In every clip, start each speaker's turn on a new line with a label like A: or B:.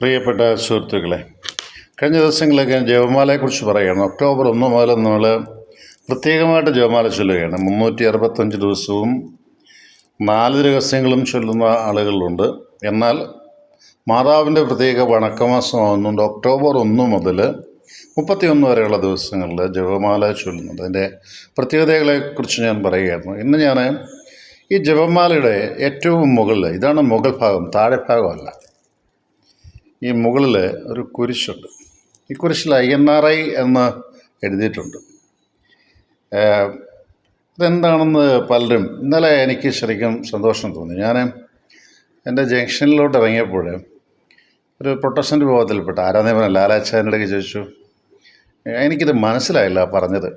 A: പ്രിയപ്പെട്ട സുഹൃത്തുക്കളെ കഴിഞ്ഞ ദിവസങ്ങളിലൊക്കെ ജപമാലയെക്കുറിച്ച് പറയുകയാണ്. ഒക്ടോബർ ഒന്ന് മുതൽ നമ്മൾ പ്രത്യേകമായിട്ട് ജപമാല ചൊല്ലുകയാണ്. മുന്നൂറ്റി അറുപത്തഞ്ച് ദിവസവും നാല് രഹസ്യങ്ങളും ചൊല്ലുന്ന ആളുകളുണ്ട്. എന്നാൽ മാതാവിന്റെ പ്രത്യേക വണക്കമാസമാകുന്നുണ്ട് ഒക്ടോബർ ഒന്ന് മുതൽ മുപ്പത്തിയൊന്ന് വരെയുള്ള ദിവസങ്ങളിൽ ജപമാല ചൊല്ലുന്നുണ്ട്. അതിന്റെ പ്രത്യേകതകളെക്കുറിച്ച് ഞാൻ പറയുകയായിരുന്നു. ഇന്ന് ഞാൻ ഈ ജപമാലയുടെ ഏറ്റവും മുകളിൽ ഇതാണ് മുകൾ ഭാഗം താഴെ ഭാഗമല്ല ഈ മുകളിൽ ഒരു കുരിശുണ്ട്. ഈ കുരിശിൽ ഐ എൻ ആർ ഐ എന്ന് എഴുതിയിട്ടുണ്ട്. ഇതെന്താണെന്ന് പലരും ഇന്നലെ എനിക്ക് ശരിക്കും സന്തോഷം തോന്നി. ഞാൻ എന്റെ ജംഗ്ഷനിലോട്ട് ഇറങ്ങിയപ്പോൾ ഒരു പ്രൊട്ടസ്റ്റന്റ് വിഭാഗത്തിൽപ്പെട്ട ആരാധന ലാലാച്ചാന്റെ അടുക്ക് ചോദിച്ചു "ഏഹ് എനിക്കിത് മനസ്സിലായില്ല പറഞ്ഞത്.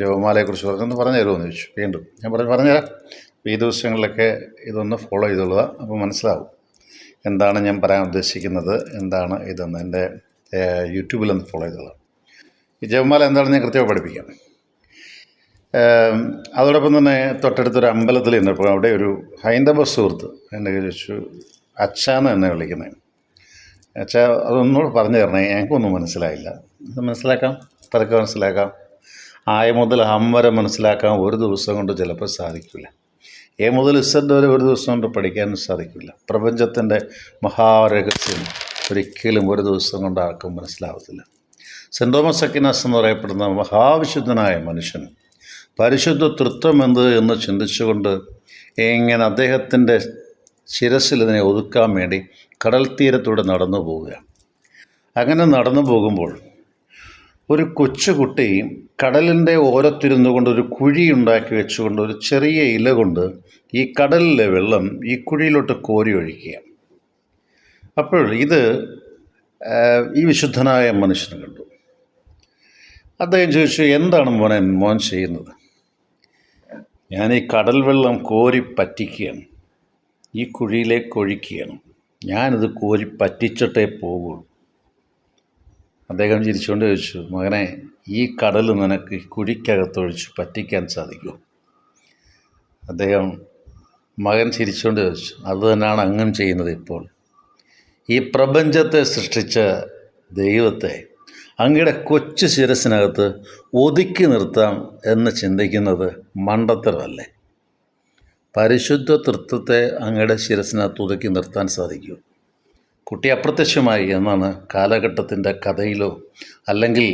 A: ജോമാലയെക്കുറിച്ച് പറഞ്ഞൊന്ന് പറഞ്ഞു. തരുമോ? എന്ന് ചോദിച്ചു. വീണ്ടും ഞാൻ പറഞ്ഞു പറഞ്ഞുതരാം. ഈ ദിവസങ്ങളിലൊക്കെ ഇതൊന്ന് ഫോളോ ചെയ്തോളുക അപ്പോൾ മനസ്സിലാവും. എന്താണ് ഞാൻ പറയാൻ ഉദ്ദേശിക്കുന്നത് എന്താണ് ഇതെന്ന്. എന്റെ യൂട്യൂബിലൊന്ന് ഫോളോ ചെയ്തോളാം. ഈ ജപമാല എന്താണെന്ന് ഞാൻ കൃത്യമായി പഠിപ്പിക്കാം. അതോടൊപ്പം തന്നെ തൊട്ടടുത്തൊരു അമ്പലത്തിൽ ചെന്നപ്പോൾ അവിടെ ഒരു ഹൈന്ദവ സുഹൃത്ത് എന്നെ ചോദിച്ചു അച്ഛാന്ന് എന്നെ വിളിക്കുന്നത് അച്ഛാ അതൊന്നുകൂടെ പറഞ്ഞു തരണേ ഞങ്ങൾക്കൊന്നും മനസ്സിലായില്ല. മനസ്സിലാക്കാം? പതുക്കെ മനസ്സിലാക്കാം? ആയ മുതൽ ഹം വരെ മനസ്സിലാക്കാൻ ഒരു ദിവസം കൊണ്ട് ചിലപ്പോൾ സാധിക്കില്ല. എ മുതൽ ഇസഡ് വരെ ഒരു ദിവസം കൊണ്ട് പഠിക്കാൻ സാധിക്കില്ല. പ്രപഞ്ചത്തിന്റെ മഹാരഹസ്യം ഒരിക്കലും ഒരു ദിവസം കൊണ്ട് ആർക്കും മനസ്സിലാവത്തില്ല. സെന്റ് തോമസ് അക്കിനാസ് എന്ന് പറയപ്പെടുന്ന മഹാവിശുദ്ധനായ മനുഷ്യൻ പരിശുദ്ധ തൃത്വം എന്ത് എന്ന് ചിന്തിച്ചുകൊണ്ട് എങ്ങനെ അദ്ദേഹത്തിന്റെ ശിരസിൽ ഇതിനെ ഒതുക്കാൻ വേണ്ടി കടൽ തീരത്തൂടെ നടന്നു പോവുകയാണ്. അങ്ങനെ നടന്നു പോകുമ്പോൾ ഒരു കൊച്ചുകുട്ടി കടലിന്റെ ഓരത്തിരുന്നു കൊണ്ട് ഒരു കുഴി ഉണ്ടാക്കി വെച്ചുകൊണ്ട് ഒരു ചെറിയ ഇല കൊണ്ട് ഈ കടലിലെ വെള്ളം ഈ കുഴിയിലോട്ട് കോരി ഒഴിക്കുക അപ്പോൾ ഇത് ഈ വിശുദ്ധനായ മനുഷ്യന് കണ്ടു. അദ്ദേഹം ചോദിച്ചു എന്താണ് മോനെ മോൻ ചെയ്യുന്നത്? ഞാൻ ഈ കടൽ വെള്ളം കോരി പറ്റിക്കുകയാണ്. ഈ കുഴിയിലേക്ക് ഒഴിക്കുകയാണ്. ഞാനിത് കോരി പറ്റിച്ചിട്ടേ പോകുള്ളൂ അദ്ദേഹം ചിരിച്ചുകൊണ്ട് ചോദിച്ചു മകനെ ഈ കടൽ നിനക്ക് കുഴിക്കകത്തൊഴിച്ച് പറ്റിക്കാൻ സാധിക്കുമോ? അദ്ദേഹം മകൻ ചിരിച്ചുകൊണ്ട് ചോദിച്ചു അത് തന്നെയാണ് അങ്ങും ചെയ്യുന്നത് ഇപ്പോൾ. ഈ പ്രപഞ്ചത്തെ സൃഷ്ടിച്ച ദൈവത്തെ അങ്ങയുടെ കൊച്ചു ശിരസിനകത്ത് ഒതുക്കി നിർത്താം എന്ന് ചിന്തിക്കുന്നത് മണ്ടത്തരമല്ലേ? പരിശുദ്ധ തൃത്വത്തെ അങ്ങയുടെ ശിരസിനകത്ത് ഒതുക്കി നിർത്താൻ സാധിക്കും കുട്ടി അപ്രത്യക്ഷമായി എന്നാണ് കാലഘട്ടത്തിന്റെ കഥയിലോ അല്ലെങ്കിൽ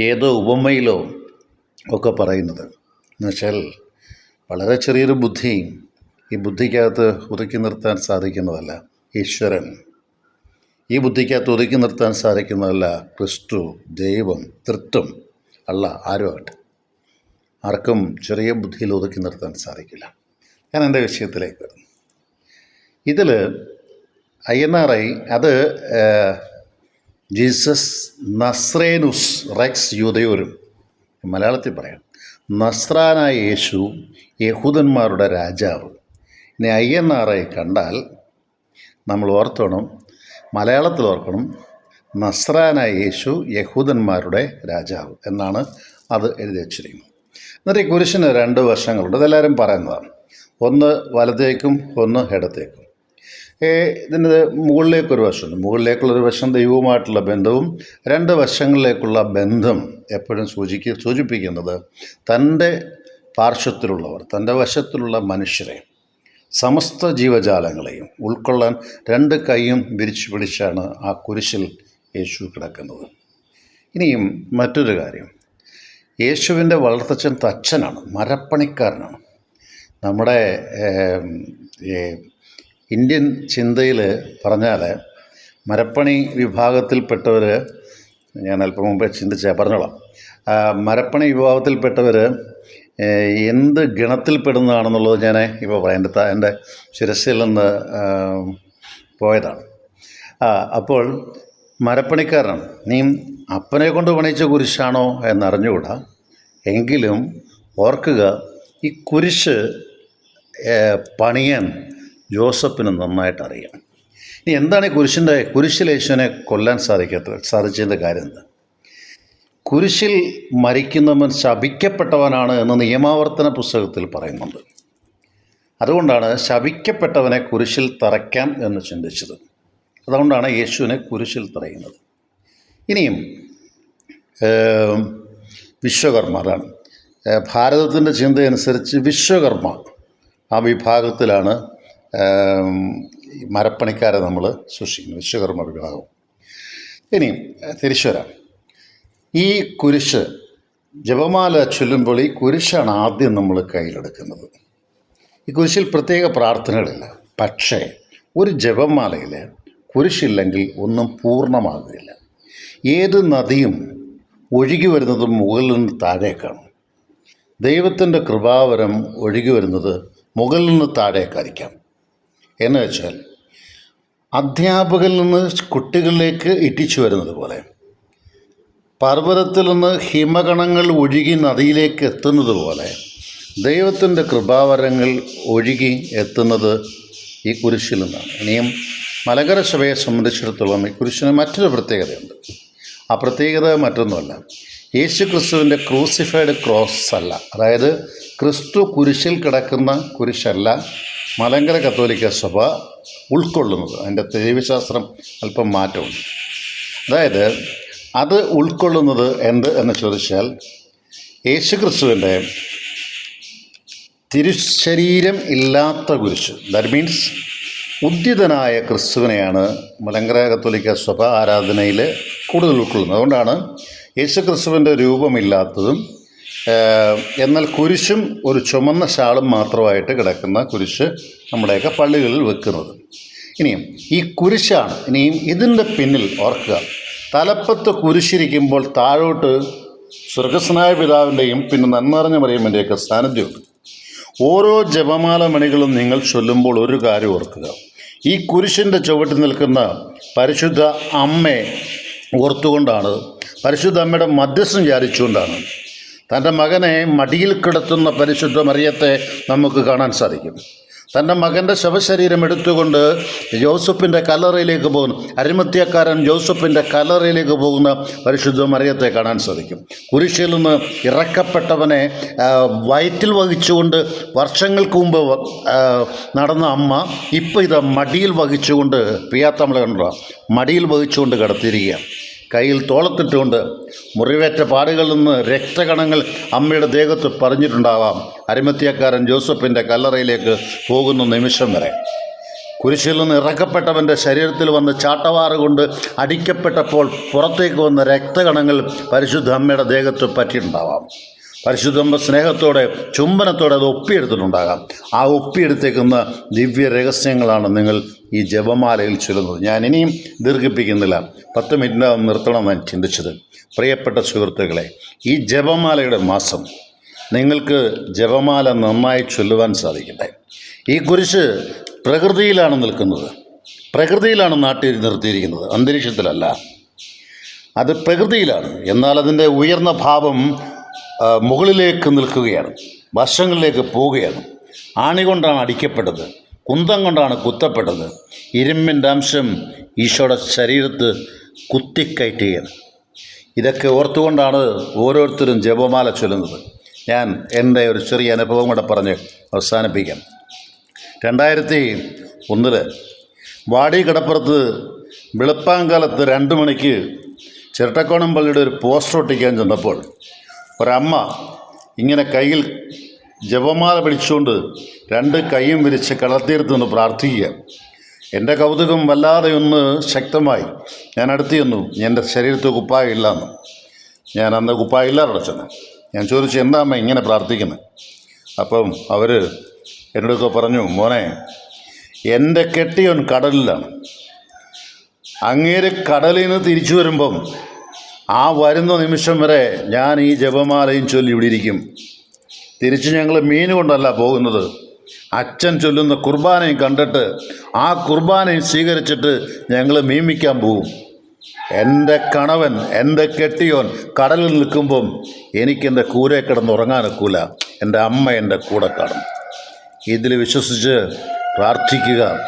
A: ഏതോ ഉപമയിലോ ഒക്കെ പറയുന്നത്. എന്നുവെച്ചാൽ വളരെ ചെറിയൊരു ബുദ്ധി ഈ ബുദ്ധിക്കകത്ത് ഒതുക്കി നിർത്താൻ സാധിക്കുന്നതല്ല ഈശ്വരൻ. ഈ ബുദ്ധിക്കകത്ത് ഒതുക്കി നിർത്താൻ സാധിക്കുന്നതല്ല ക്രിസ്തു ദൈവം തൃത്വം അല്ല ആരുമായിട്ട് ആർക്കും ചെറിയ ബുദ്ധിയിൽ ഒതുക്കി നിർത്താൻ സാധിക്കില്ല. ഞാൻ എന്റെ വിഷയത്തിലേക്ക് ഇതിൽ ഐ എൻ ആർ ഐ അത് ജീസസ് നസ്രേനുസ് റെക്സ് യൂതയോരും മലയാളത്തിൽ പറയാം നസ്രാനായ യേശു യഹൂദന്മാരുടെ രാജാവ്. ഇനി ഐ എൻ ആർ ഐ കണ്ടാൽ നമ്മൾ ഓർത്തോണം മലയാളത്തിൽ ഓർക്കണം നസ്രാനായ യേശു യഹൂദന്മാരുടെ രാജാവ് എന്നാണ് അത് എഴുതി വച്ചിരിക്കുന്നത്. എന്നിട്ട് ഈ കുരിശിന് രണ്ട് വശങ്ങളുണ്ട് ഇതെല്ലാവരും പറയുന്നതാണ്. ഒന്ന് വലത്തേക്കും ഒന്ന് ഇടത്തേക്കും. ഇതിന് മുകളിലേക്കൊരു വശമുണ്ട്. മുകളിലേക്കുള്ളൊരു വശം ദൈവവുമായിട്ടുള്ള ബന്ധവും രണ്ട് വശങ്ങളിലേക്കുള്ള ബന്ധം എപ്പോഴും സൂചിക്ക സൂചിപ്പിക്കുന്നത് തന്റെ പാർശ്വത്തിലുള്ളവർ തന്റെ വശത്തിലുള്ള മനുഷ്യരെ സമസ്ത ജീവജാലങ്ങളെയും ഉൾക്കൊള്ളാൻ രണ്ട് കൈയും വിരിച്ചു പിടിച്ചാണ് ആ കുരിശിൽ യേശു കിടക്കുന്നത്. ഇനിയും മറ്റൊരു കാര്യം. യേശുവിന്റെ വളർത്തച്ഛൻ തച്ഛനാണ് മരപ്പണിക്കാരനാണ്. നമ്മുടെ ഇന്ത്യൻ ചിന്തയിൽ പറഞ്ഞാൽ മരപ്പണി വിഭാഗത്തിൽപ്പെട്ടവർ ഞാൻ അല്പം മുമ്പേ ചിന്തിച്ച പറഞ്ഞോളാം. മരപ്പണി വിഭാഗത്തിൽപ്പെട്ടവർ എന്ത് ഗണത്തിൽപ്പെടുന്നതാണെന്നുള്ളത് ഞാൻ ഇപ്പോൾ പറയാം. എന്റെ എന്റെ ശിരസിൽ നിന്ന് പോയതാണ്. അപ്പോൾ മരപ്പണിക്കാരനാണ്. നീ അപ്പനെ കൊണ്ട് പണിയിച്ച കുരിശാണോ എന്നറിഞ്ഞുകൂടാ. എങ്കിലും ഓർക്കുക ഈ കുരിശ് പണിയാൻ ജോസഫിന് നന്നായിട്ട് അറിയാം ഇനി എന്താണ് ഈ കുരിശിന്റെ കുരിശിൽ യേശുവിനെ കൊല്ലാൻ സാധിക്കാത്ത സാധിച്ചതിന്റെ കാര്യം എന്താ? കുരിശിൽ മരിക്കുന്നവൻ ശപിക്കപ്പെട്ടവനാണ് എന്ന് നിയമാവർത്തന പുസ്തകത്തിൽ പറയുന്നുണ്ട്. അതുകൊണ്ടാണ് ശപിക്കപ്പെട്ടവനെ കുരിശിൽ തറയ്ക്കാം എന്ന് ചിന്തിച്ചത്. അതുകൊണ്ടാണ് യേശുവിനെ കുരിശിൽ തറയുന്നത്. ഇനിയും വിശ്വകർമ്മ അതാണ്. ഭാരതത്തിന്റെ ചിന്തയനുസരിച്ച് വിശ്വകർമ്മ ആ വിഭാഗത്തിലാണ് മരപ്പണിക്കാരെ നമ്മൾ സൂക്ഷിക്കുന്നു വിശ്വകർമ്മ വിഭാഗം ഇനി തിരിച്ചു വരാം ഈ കുരിശ് ജപമാല ചൊല്ലുമ്പോൾ ഈ കുരിശാണ് ആദ്യം നമ്മൾ കയ്യിലെടുക്കുന്നത്. ഈ കുരിശിൽ പ്രത്യേക പ്രാർത്ഥനകളില്ല. പക്ഷേ ഒരു ജപമാലയിൽ കുരിശില്ലെങ്കിൽ ഒന്നും പൂർണമാകുകയില്ല. ഏത് നദിയും ഒഴുകി വരുന്നത് മുകളിൽ നിന്ന് താഴേക്കാണ്. ദൈവത്തിന്റെ കൃപാവരം ഒഴുകി വരുന്നത് മുകളിൽ നിന്ന് താഴേക്കായിരിക്കാം. എന്ന് വെച്ചാൽ അധ്യാപകരിൽ നിന്ന് കുട്ടികളിലേക്ക് ഇട്ടിച്ചു വരുന്നത് പോലെ പർവതത്തിൽ നിന്ന് ഹിമകണങ്ങൾ ഒഴുകി നദിയിലേക്ക് എത്തുന്നത് പോലെ ദൈവത്തിന്റെ കൃപാവരങ്ങൾ ഒഴുകി എത്തുന്നത് ഈ കുരിശിൽ നിന്നാണ്. ഇനിയും മലകര സഭയെ സംബന്ധിച്ചിടത്തോളം ഈ കുരിശിന് മറ്റൊരു പ്രത്യേകതയുണ്ട്. ആ പ്രത്യേകത മറ്റൊന്നുമല്ല. യേശു ക്രിസ്തുവിന്റെ ക്രൂസിഫൈഡ് ക്രോസ് അല്ല അതായത് ക്രിസ്തു കുരിശിൽ കിടക്കുന്ന കുരിശല്ല മലങ്കര കത്തോലിക്ക സഭ ഉൾക്കൊള്ളുന്നത്. അതിന്റെ ദൈവശാസ്ത്രം അല്പം മാറ്റമുണ്ട്. അതായത് അത് ഉൾക്കൊള്ളുന്നത് എന്ത് എന്ന് ചോദിച്ചാൽ യേശു ക്രിസ്തുവിന്റെ തിരുശരീരം ഇല്ലാത്ത കുരിശ് ദാറ്റ് മീൻസ് ഉദ്യതനായ ക്രിസ്തുവിനെയാണ് മലങ്കര കത്തോലിക്ക സഭ ആരാധനയിൽ കൂടുതൽ ഉൾക്കൊള്ളുന്നത്. അതുകൊണ്ടാണ് യേശു ക്രിസ്തുവിന്റെ രൂപമില്ലാത്തതും എന്നാൽ കുരിശും ഒരു ചുമന്ന ഷാളും മാത്രമായിട്ട് കിടക്കുന്ന കുരിശ് നമ്മുടെയൊക്കെ പള്ളികളിൽ വെക്കുന്നത്. ഇനിയും ഈ കുരിശാണ് ഇനിയും ഇതിന്റെ പിന്നിൽ ഓർക്കുക. തലപ്പത്ത് കുരിശിരിക്കുമ്പോൾ താഴോട്ട് സ്വർഗസ്നായ പിതാവിന്റെയും പിന്നെ നന്മറിഞ്ഞ മറിയമ്മന്റെയൊക്കെ സാന്നിധ്യമുണ്ട്. ഓരോ ജപമാല മണികളും നിങ്ങൾ ചൊല്ലുമ്പോൾ ഒരു കാര്യം ഓർക്കുക. ഈ കുരിശിന്റെ ചുവട്ടിൽ നിൽക്കുന്ന പരിശുദ്ധ അമ്മയെ ഓർത്തുകൊണ്ടാണ് പരിശുദ്ധ അമ്മയുടെ മധ്യസ്ഥം വിചാരിച്ചുകൊണ്ടാണ് തന്റെ മകനെ മടിയിൽ കിടത്തുന്ന പരിശുദ്ധ മറിയത്തെ നമുക്ക് കാണാൻ സാധിക്കും. തന്റെ മകന്റെ ശവശരീരം എടുത്തുകൊണ്ട് ജോസഫിന്റെ കല്ലറയിലേക്ക് പോകുന്നു അരിമത്യക്കാരൻ ജോസഫിന്റെ കല്ലറയിലേക്ക് പോകുന്ന പരിശുദ്ധ മറിയത്തെ കാണാൻ സാധിക്കും. കുരിശിൽ നിന്ന് ഇറക്കപ്പെട്ടവനെ വയറ്റിൽ വഹിച്ചുകൊണ്ട് വർഷങ്ങൾക്ക് മുമ്പ് നടന്ന അമ്മ ഇപ്പോൾ ഇത് മടിയിൽ വഹിച്ചുകൊണ്ട് പിയാത്ത നമ്മൾ കണ്ടോ? മടിയിൽ വഹിച്ചുകൊണ്ട് കിടത്തിയിരിക്കുകയാണ്. കയ്യിൽ തോളത്തിട്ടുകൊണ്ട് മുറിവേറ്റ പാടുകളിൽ നിന്ന് രക്തകണങ്ങൾ അമ്മയുടെ ദേഹത്ത് പറഞ്ഞിട്ടുണ്ടാവാം. അരിമത്തിയക്കാരൻ ജോസഫിന്റെ കല്ലറയിലേക്ക് പോകുന്ന നിമിഷം വരെ. കുരിശിൽ നിന്ന് ഇറക്കപ്പെട്ടവന്റെ ശരീരത്തിൽ വന്ന് ചാട്ടവാറ് കൊണ്ട് അടിക്കപ്പെട്ടപ്പോൾ പുറത്തേക്ക് വന്ന രക്തകണങ്ങൾ പരിശുദ്ധ അമ്മയുടെ ദേഹത്ത് പറ്റിയിട്ടുണ്ടാവാം. പരിശുദ്ധമ്മ സ്നേഹത്തോടെ ചുംബനത്തോടെ അത് ഒപ്പിയെടുത്തിട്ടുണ്ടാകാം. ആ ഒപ്പിയെടുത്തേക്കുന്ന ദിവ്യ രഹസ്യങ്ങളാണ് നിങ്ങൾ ഈ ജപമാലയിൽ ചൊല്ലുന്നത്. ഞാൻ ഇനിയും ദീർഘിപ്പിക്കുന്നില്ല. പത്ത് മിനിറ്റിനകം നിർത്തണം ഞാൻ ചിന്തിച്ചത്. പ്രിയപ്പെട്ട സുഹൃത്തുക്കളെ ഈ ജപമാലയുടെ മാസം നിങ്ങൾക്ക് ജപമാല നന്നായി ചൊല്ലുവാൻ സാധിക്കട്ടെ. ഈ കുരിശ് പ്രകൃതിയിലാണ് നിൽക്കുന്നത്. പ്രകൃതിയിലാണ് നാട്ടിൽ നിർത്തിയിരിക്കുന്നത്. അന്തരീക്ഷത്തിലല്ല. അത് പ്രകൃതിയിലാണ്. എന്നാൽ അതിന്റെ ഉയർന്ന ഭാവം മുകളിലേക്ക് നിൽക്കുകയാണ്. വശങ്ങളിലേക്ക് പോവുകയാണ്. ആണി കൊണ്ടാണ് അടിക്കപ്പെട്ടത്. കുന്തം കൊണ്ടാണ് കുത്തപ്പെട്ടത്. ഇരുമ്പിന്റെ അംശം ഈശോയുടെ ശരീരത്ത് കുത്തിക്കയറ്റുകയാണ്. ഇതൊക്കെ ഓർത്തുകൊണ്ടാണ് ഓരോരുത്തരും ജപമാല ചൊല്ലുന്നത്. ഞാൻ എന്റെ ഒരു ചെറിയ അനുഭവം കൂടെ പറഞ്ഞ് അവസാനിപ്പിക്കാം. രണ്ടായിരത്തി ഒന്നിൽ വാടി കടപ്പുറത്ത് വെളുപ്പാങ്കാലത്ത് രണ്ട് മണിക്ക് ചിരട്ടക്കോണം പള്ളിയുടെ ഒരു പോസ്റ്റർ ഒട്ടിക്കാൻ ചെന്നപ്പോൾ ഒരമ്മ ഇങ്ങനെ കയ്യിൽ ജപമാല പിടിച്ചുകൊണ്ട് രണ്ട് കൈയും വിരിച്ച് കടത്തീർത്ത് നിന്ന് പ്രാർത്ഥിക്കുക. എന്റെ കൗതുകം വല്ലാതെ ഒന്ന് ശക്തമായി. ഞാൻ അടുത്ത് ചെന്നു. എന്റെ കുപ്പായം ഇല്ലെന്ന്. ഞാൻ അന്ന് കുപ്പായ ഇല്ലാതെ അടച്ചെന്ന് ഞാൻ ചോദിച്ചു എന്താ അമ്മ ഇങ്ങനെ പ്രാർത്ഥിക്കുന്നത് അപ്പം അവർ എന്നോടൊക്കെ പറഞ്ഞു മോനെ എന്റെ കെട്ടിയോൻ കടലിലാണ്. അങ്ങേര് കടലിൽ നിന്ന് തിരിച്ചു വരുമ്പം ആ വരുന്ന നിമിഷം വരെ ഞാൻ ഈ ജപമാലയും ചൊല്ലി ഇവിടെ ഇരിക്കും. തിരിച്ച് ഞങ്ങൾ മീൻ കൊണ്ടല്ല പോകുന്നത്. അച്ഛൻ ചൊല്ലുന്ന കുർബാനയും കണ്ടിട്ട് ആ കുർബാനയും സ്വീകരിച്ചിട്ട് ഞങ്ങൾ മീമിക്കാൻ പോകും എന്റെ കണവൻ എന്റെ കെട്ടിയോൻ കടലിൽ നിൽക്കുമ്പം എനിക്കെന്റെ കൂരെ കിടന്ന് ഉറങ്ങാനൊക്കൂല എന്റെ അമ്മ എന്റെ കൂടെ കാണും. ഇതിൽ വിശ്വസിച്ച് പ്രാർത്ഥിക്കുക.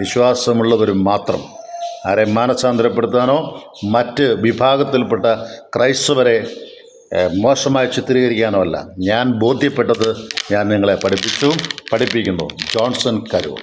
A: വിശ്വാസമുള്ളവരും മാത്രം. ആരെ മാനസാന്തരപ്പെടുത്താനോ മറ്റ് വിഭാഗത്തിൽപ്പെട്ട ക്രൈസ്തവരെ മോശമായി ചിത്രീകരിക്കാനോ അല്ല. ഞാൻ ബോധ്യപ്പെട്ടത് ഞാൻ നിങ്ങളെ പഠിപ്പിച്ചു പഠിപ്പിക്കുന്നു. ജോൺസൺ കരൂർ.